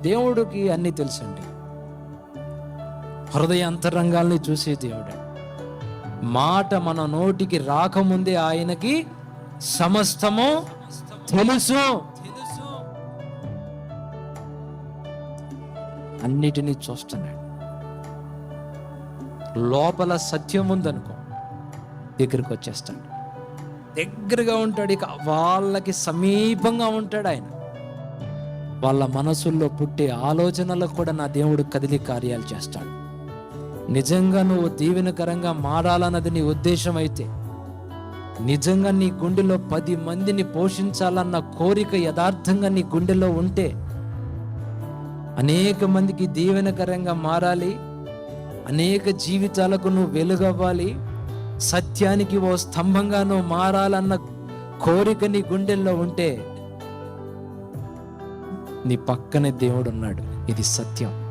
దేవుడికి అన్నీ తెలుసండి. హృదయ అంతరంగాల్ని చూసే దేవుడు. మాట మన నోటికి రాకముందే ఆయనకి సమస్తము తెలుసు. అన్నిటినీ చూస్తున్నాడు. లోపల సత్యం ఉందనుకో దగ్గరికి వచ్చేస్తాడు దగ్గరగా ఉంటాడు ఇక వాళ్ళకి సమీపంగా ఉంటాడు ఆయన. వాళ్ళ మనసుల్లో పుట్టే ఆలోచనలకు కూడా నా దేవుడు కదిలి కార్యాలు చేస్తాడు. నిజంగా నువ్వు దీవెనకరంగా మారాలన్నది నీ ఉద్దేశం అయితే నిజంగా నీ గుండెలో పది మందిని పోషించాలన్న కోరిక యథార్థంగా నీ గుండెలో ఉంటే అనేక మందికి దీవెనకరంగా మారాలి అనేక జీవితాలకు నువ్వు వెలుగవ్వాలి సత్యానికి ఓ స్తంభంగా నువ్వు మారాలన్న కోరిక నీ గుండెల్లో ఉంటే నీ పక్కనే దేవుడు ఉన్నాడు ఇది సత్యం.